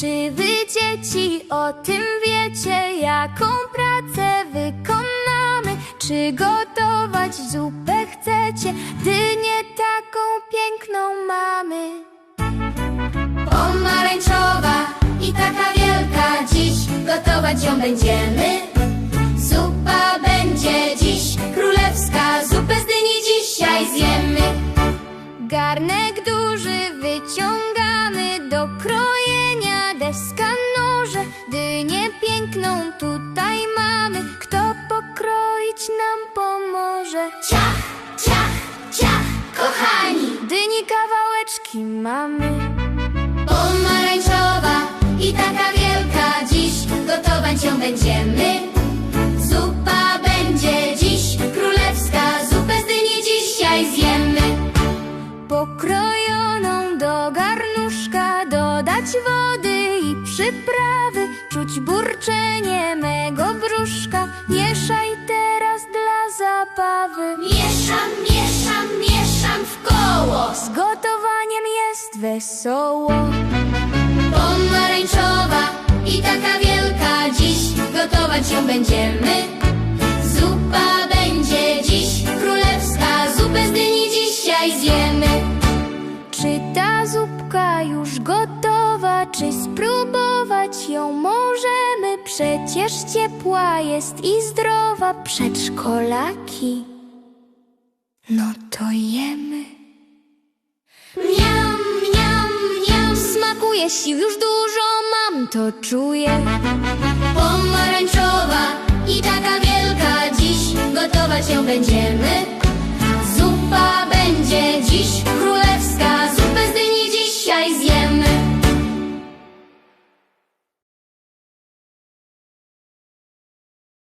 dzieci, o tym wiecie, jaką pracę wykonamy. Czy gotować zupę chcecie, gdy nie taką piękną mamy? Pomarańczowa i taka wielka dziś, gotować ją będziemy. Zupa będzie dziś królewska, zupę z dyni dzisiaj zjemy. Garnek duży piękną tutaj mamy, kto pokroić nam pomoże. Ciach, ciach, ciach, kochani, dyni kawałeczki mamy. Pomarańczowa i taka wielka dziś, gotować ją będziemy. Zupa będzie dziś królewska, zupę z dyni dzisiaj zjemy. Pokrojoną do garnuszka dodać wody i przyprawy, czuć burczenie mego brzuszka. Mieszaj teraz dla zabawy. Mieszam, mieszam, mieszam w koło. Z gotowaniem jest wesoło. Pomarańczowa i taka wielka dziś, gotować ją będziemy. Zupa będzie dziś królewska, zupę z dyni dzisiaj zjemy. Czy ta zupka już gotowa, czy spróbować ją możemy? Przecież ciepła jest i zdrowa, przedszkolaki. No to jemy. Miam, miam, miam, smakuje sił już dużo mam, to czuję. Pomarańczowa i taka wielka dziś, gotować ją będziemy.